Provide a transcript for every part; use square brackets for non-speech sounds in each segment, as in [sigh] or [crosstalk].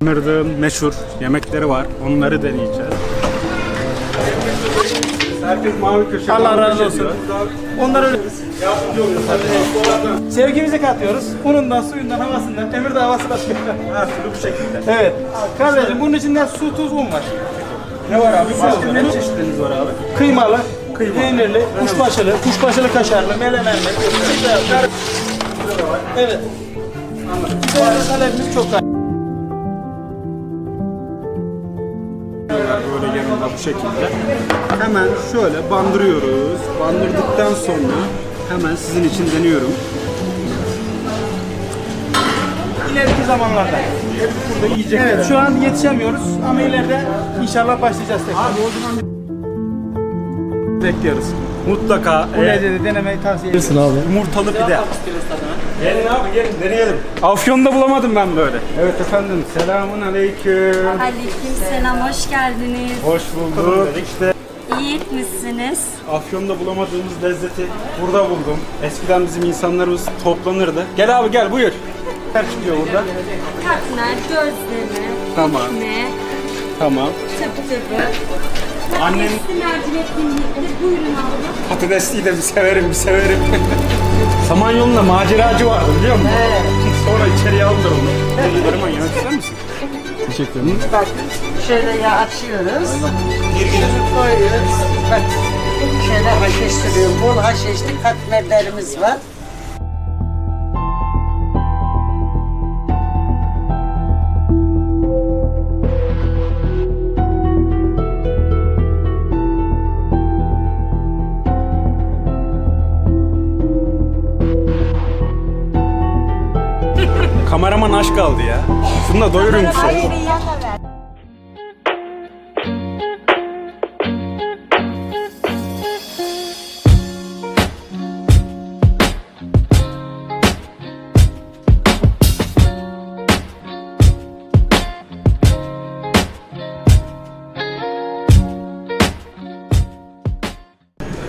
Mırdığın meşhur yemekleri var. Onları deneyeceğiz. Herkes mavi köşe. Allah mavi razı olsun. diyor. Onlar öyle. Sevgimizi katıyoruz. Unundan, suyundan, havasından, emir davası başlıyor. Her türlü bu şekilde. Evet. Kardeşim bunun içinde su, tuz, un var. Ne var abi? Başka ne çeşitleriniz var abi? Kıymalı, peynirli, kuşbaşılı, kuşbaşılı kaşarlı, melemenli. Evet. Anladım. Bizim talebimiz çok var. Böyle yanında bu şekilde. Hemen şöyle bandırıyoruz. Bandırdıktan sonra hemen sizin için deniyorum. İleriki zamanlarda. Burada yiyecek. Evet şu an yetişemiyoruz ama ileride inşallah başlayacağız tekrar. Bekliyoruz. Mutlaka Bu e, lezzeti denemeyi tavsiye ederim. yumurtalı pide. Gelin abi gelin deneyelim. Afyon'da bulamadım ben böyle. Evet efendim selamun aleyküm. Aleyküm selam, hoş geldiniz. Hoş bulduk. İşte İyi etmişsiniz. Afyon'da bulamadığımız lezzeti burada buldum. Eskiden bizim insanlarımız toplanırdı. Gel abi gel buyur. Her çıkıyor burada. Katmer, gözleme, Tamam. ekme, Tamam. tıpı tıpı. Annem-. Buyurun. Patatesliyi de bir severim bir severim. [laughs] Samanyolu'nda maceracı vardı biliyor musun? Sonra içeriye aldılar onu. Neriman yemek ister misin? Teşekkür ederim. Bak şöyle yağ açıyoruz. Tuzu koyuyoruz. Bak şöyle haşeştiriyorum. Bol haşeşli katmerlerimiz var. Kameraman aşk kaldı ya. Şunu da doyurun bir şey.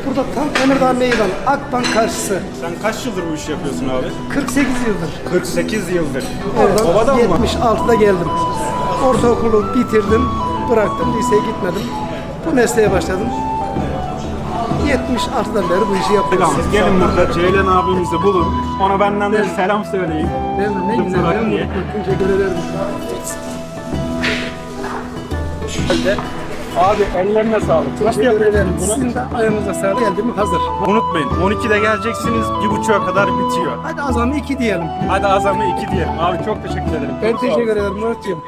Burada tam Emirdağ Meydan, Akbank karşısı. Sen kaç yıldır bu işi yapıyorsun abi? 48 yıldır. 48 yıldır. Oradan Babadan mı? 76'da geldim. Ortaokulu bitirdim, bıraktım, liseye gitmedim. Bu mesleğe başladım. 76'dan beri bu işi yapıyorum. Siz gelin burada Ceylan abimizi bulun. Ona benden de selam söyleyin. Ben ne güzel, diye. mutlu, teşekkür ederim. Abi ellerine sağlık. Nasıl yapıyorsunuz bunu? Sizin de ayağınıza sağlık. Geldim hazır. Unutmayın 12'de geleceksiniz 1.30'a kadar bitiyor. Hadi azami iki diyelim. Hadi azamı 2 diyelim. Abi çok teşekkür ederim. Ben teşekkür ederim Muratcığım.